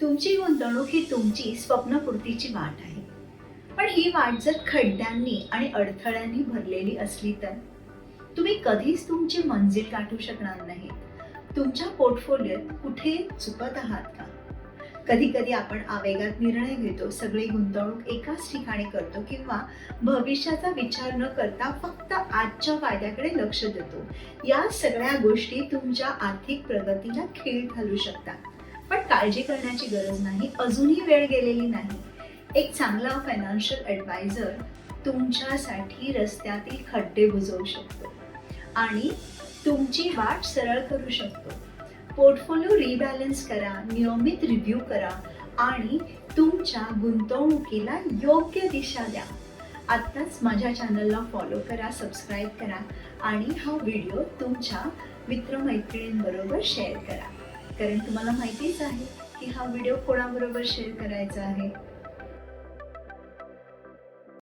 तुमची गुंतवणूक ही तुमची स्वप्नपूर्तीची वाट आहे. पण ही वाट जर खड्ड्यांनी आणि अडथळ्यांनी भरलेली असली तर? तुम्ही कधीच तुमची मंजिल गाठू शकणार नाही तुमच्या पोर्टफोलिओत कुठे चुकत आहात का? कधी कधी आपण आवेगात निर्णय घेतो सगळी गुंतवणूक एकाच ठिकाणी करतो किंवा भविष्याचा विचार न करता फक्त आजच्या फायद्याकडे लक्ष देतो. या सगळ्या गोष्टी तुमच्या आर्थिक प्रगतीला खीळ घालू शकतात. पण काळजी करण्याची गरज नाही अजूनही वेळ गेलेली नाही. एक चांगला फायनान्शियल ॲडवायझर तुमच्यासाठी रस्त्यातील खड्डे बुजवू शकतो आणि तुमची वाट सरळ करू शकतो. पोर्टफोलिओ रिबॅलन्स करा नियमित रिव्ह्यू करा आणि तुमच्या गुंतवणुकीला योग्य दिशा द्या. आत्ताच माझ्या चॅनलला फॉलो करा सबस्क्राईब करा आणि हा व्हिडिओ तुमच्या मित्रमैत्रिणींबरोबर शेअर करा. कारण तुम्हाला माहितीच आहे की हा व्हिडिओ कोणाबरोबर शेअर करायचा आहे?